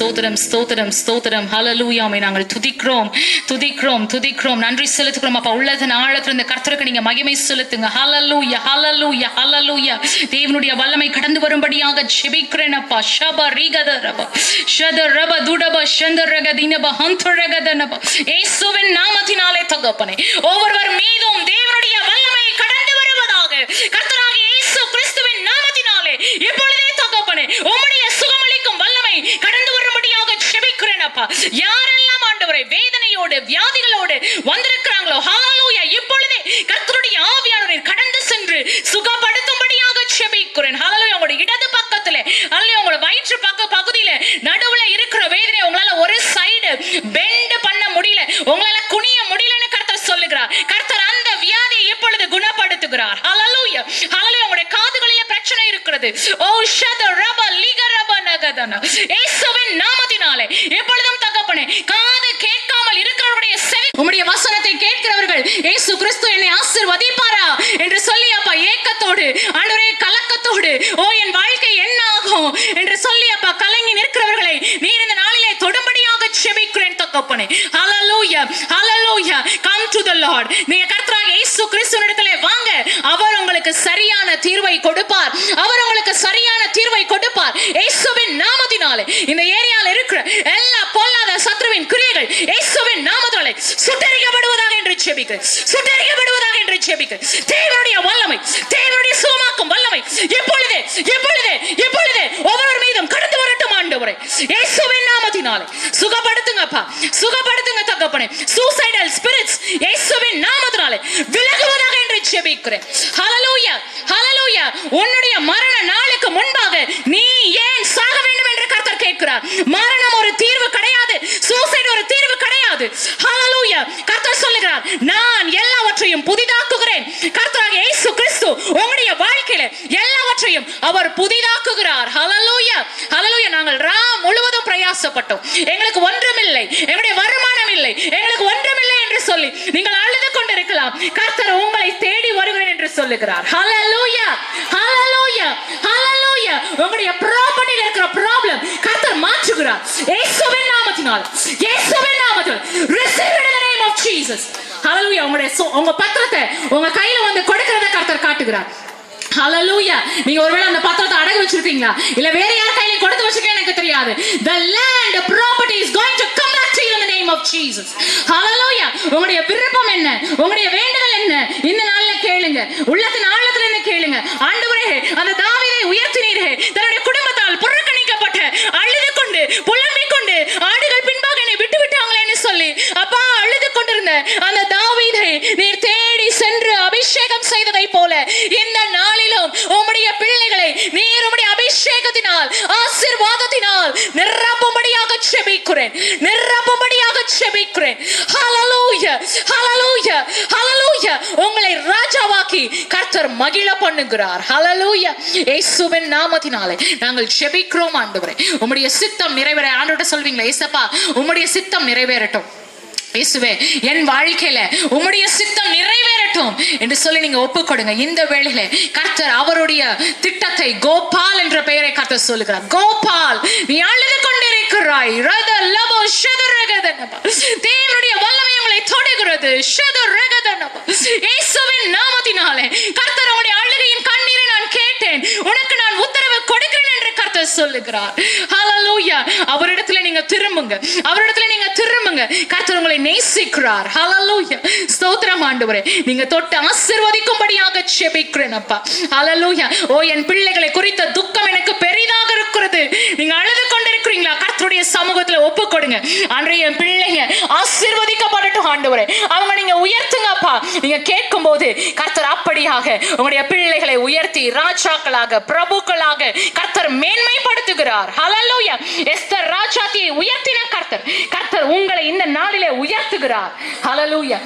ஸ்தோத்திரம் ஸ்தோத்திரம் ஸ்தோத்திரம். ஹலலூயாமை நாங்கள் துதிக்கிறோம் துதிக்கிறோம் துதிக்கிறோம். நன்றி செலுத்துக்கிறோம் அப்பா உள்ளதன் ஆழத்துல இந்த கர்த்தருக்கு நீங்க மகிமை செலுத்துங்க. ஹலலூய ஹலலூய ஹலலூய தேவனுடைய வல்லமை கடந்து வரும்படியாக ஜெபிக்கிறேன் அப்பா. ஷப ரீகத ரப ஷத ரப துடப ஷந்த ரக தினப ஹந்த ரக தனப. ஏசுவின் நாமத்தினாலே தகப்பனே ஒவ்வொருவர் மீதும் தேவனுடைய வல்லமை கடந்து வருவதாக கர்த்தராக இயேசு கிறிஸ்துவின் நாமத்தினாலே இப்போ தகப்பனே உம்முடைய சுகமளிக்கும் வல்லமை கடந்து வரும்படியாக ஜெபிக்கிறேன் அப்பா யாரெல்லாம் ஆண்டவரை வேதனையோடு வியாதிகளோடு வந்திருக்கிறாங்களோ ஹalleluya இப்பொழுதே கர்த்தருடைய ஆவியானவரை கடந்து சென்று சுகப்படுத்தும்படியாக ஜெபிக்கிறேன் ஹalleluya உங்களுடைய இடது பக்கத்துல அல்லது உங்களோட வயிற்று பக்க பகுதியில நடுவுல இருக்கிற வேதனை உங்களால ஒரு சைடு பெண்ட் பண்ண முடியல உங்களால குனிய முடியலன்னு கர்த்தர் சொல்லுகிறார். கர்த்தர் அந்த வியாதியை இப்பொழுது குணப்படுத்துகிறார். ஹalleluya ஹalleluya உங்களுடைய காதுகளிலே பிரச்சனை இருக்கிறது. ஓ ஷத ரப லிக ரப நகதன. இயேசுவின் நாமத்தில் எப்பொழுதும் தகப்பனே காது கேட்காமல் இருக்கிறவருடைய செவி உம்முடைய வசனத்தை கேட்கிறவர்கள் இயேசு கிறிஸ்து என்னை ஆசீர்வதிப்பாரா என்று சொல்லி அப்பா ஆண்டவரே கலக்கத்தோடு ஓ என் வாழ்க்கை என்ன ஆகும்? என்று சொல்லி அப்பா கலங்கி நிற்கிறவர்களை நீர் இந்த நாளிலே தொடும்படியாக செபிக்கிறேன் தகப்பனே ஹalleluya ஹalleluya கம் டு தி லார்ட் நீங்க கர்த்தராக இயேசு கிறிஸ்துவினிடத்திலே வாங்க. அவர் உங்களுக்கு சரியான தீர்வை கொடுப்பார். அவர் உங்களுக்கு சரியான தீர்வை கொடுப்பார். இயேசுவின் நாமத்தினாலே. இந்த ஏரியால இருக்கிற எல்லா பொல்லாத சத்ருவின் கிரியைகள் இயேசுவின் நாமத்தினாலே சுட்டரிக்கப்படுவதாக என்று செபிக்கிறேன். சுட்டரிக்கப்படு என்று ஜெபிக்கிறேன் தேவனுடைய வல்லமை தேவனுடைய சுகமாக்கும் வல்லமை. இப்பொழுதே இப்பொழுதே இப்பொழுதே ஒவ்வொரு மீதும் கடந்து வரட்டும் ஆண்டவரே. இயேசுவின் நாமத்தினாலே. சுகப்படுத்துங்கப்பா சுகப்படுத்துங்க தகப்பனே. சூசைடல் ஸ்பிரிட்ஸ் இயேசுவின் நாமத்தினாலே விலகுவதாக என்று ஜெபிக்கிறேன். ஹalleluya ஹalleluya உன்னுடைய மரண நாளுக்கு முன்பாக நீ ஏன் சாக வேண்டும் என்று கர்த்தர் கேட்கிறார். மரணம் ஒரு தீர்வு கிடையாது. சூசைட் ஒரு தீர்வு கிடையாது ஹalleluya கர்த்தர் சொல்லுகிறார் நான் எல்லாவற்றையும் புதிதாக்குகிறேன் கர்த்தராக இயேசு கிறிஸ்து உங்களுடைய வாழ்க்கையில எல்லாவற்றையும் அவர் புதிதாக்குகிறார். ஹலலூயா ஹலலூயா நாங்கள் ரா முழுவதும் பிரயாசப்பட்டோம். எங்களுக்கு ஒன்றுமில்லை. எங்களுடைய வருமானம் இல்லை. எங்களுக்கு ஒன்றுமில்லை என்று சொல்லி நீங்கள் அழுது கொண்டிருக்கலாம். கர்த்தர் உங்களை தேடி வருகிறேன் என்று சொல்லுகிறார். ஹலலூயா ஹலலூயா ஹலலூயா உங்களுடைய ப்ராப்பர்ட்டியில் இருக்கிற ப்ராப்ளம் கர்த்தர் மாற்றுகிறார். இயேசுவின் நாமத்தினால். இயேசுவின் நாமத்தில். Receive in the name of Jesus ஹalleluya உங்களுடைய உங்க பத்திரத்தை உங்க கையில வந்து கொடுக்கிறத கர்த்தர் காட்டுகிறார். ஹalleluya நீங்க ஒருவேளை அந்த பத்திரத்தை அடகு வச்சிருக்கீங்களா? இல்ல வேற யார் கையில கொடுத்து வச்சிருக்கேன் எனக்கு தெரியாது. The land the property is going to come back to you in the name of Jesus. Hallelujah. உங்களுடைய விருப்பம் என்ன? உங்களுடைய வேண்டுதல் என்ன? இந்த நாள்ல கேளுங்க. உள்ளத்தின் ஆழத்துல என்ன கேளுங்க. ஆண்டவரே அந்த தாவீதை உயர்த்தினீர்கள் தன்னுடைய குடும்பத்தால் புறக்கணிக்கப்பட்ட அழுது கொண்டு புலம்பிக் கொண்டு ஆடுகள் பின்பாக என்னை விட்டு விட்டாங்களேன்னு சொல்லி அப்பா அழுது கொண்டிருந்த அந்த தாவீதை நீர் தேடி சென்று அபிஷேகம் செய்ததை போல இந்த நாளிலும் உம்முடைய பிள்ளைகளை நீர் உம்முடைய அபிஷேகத்தினால் ஆசீர்வாதத்தினால் நிரப்பும்படியாக செபிக்கிறேன் நிரப்பும்படியாக செபிக்கிறேன் உங்களை ராஜாவாக்கி கர்த்தர் மகிழ பண்ணுகிறார். ஹalleluya. இயேசுவின் நாமத்தினாலே நாங்கள் செபிக்கிறோம் ஆண்டவரே. உம்முடைய சித்தம் நிறைவேற ஆண்டவர்ட்ட சொல்வீங்களா ஏசப்பா? உம்முடைய சித்தம் நிறைவேறட்டும். இயேசுவே என் வாழ்க்கையில உம்முடைய சித்தம் நிறைவேறட்டும் என்று சொல்லி நீங்க ஒப்பு கொடுங்க இந்த வேளையில கர்த்தர் அவருடைய திட்டத்தை கோபால் என்ற பெயரை கர்த்தர் சொல்லுகிறார். கோபால் நீ அழுது கொண்டிருக்கிறாய் ரத லபோ ஷதரகதனப தேவனுடைய வல்லமை உங்களை தொடுகிறது இயேசுவின் நாமத்தினாலே கர்த்தர் உங்களுடைய அழுகையின் கண்ணீரை நான் கேட்டேன். உனக்கு நான் உத்தரவு கொடுக்கிறேன் என்று கர்த்தர் சொல்லுகிறார். ஹalleluya அவரிடத்துல நீங்க திரும்புங்க. அவரிடத்துல நீங்க திரும்புங்க. கர்த்தர் உங்களை நேசிக்கிறார். ஹalleluya ஸ்தோத்திரம் ஆண்டவரே. நீங்க தொட்டு ஆசீர்வதிக்கும்படியாக ஜெபிக்கிறேன் அப்பா. ஹalleluya ஓ என் பிள்ளைகளை குறித்த துக்கம் எனக்கு பெரிதாக இருக்கிறது. நீங்க அழுது கர்த்தருடைய சமூகத்துல ஒப்பு கொடுங்க. அன்றைய என் பிள்ளைங்க ஆசீர்வதிக்கப்படட்டும் ஆண்டவரே. அவங்க நீங்க உயர்த்துங்கப்பா. நீங்க கேட்கும் போது கர்த்தர் அப்படியாக உங்களுடைய பிள்ளைகளை உயர்த்தி ராஜாக்களாக பிரபுக்களாக கர்த்தர் மேன்மைப்படுத்துகிறார். ஹலலூயா எஸ்தர் ராஜாத்தியை உயர்த்தின கர்த்தர். கர்த்தர் உங்களை இந்த நாளிலே உயர்த்துகிறார். ஹலலூயா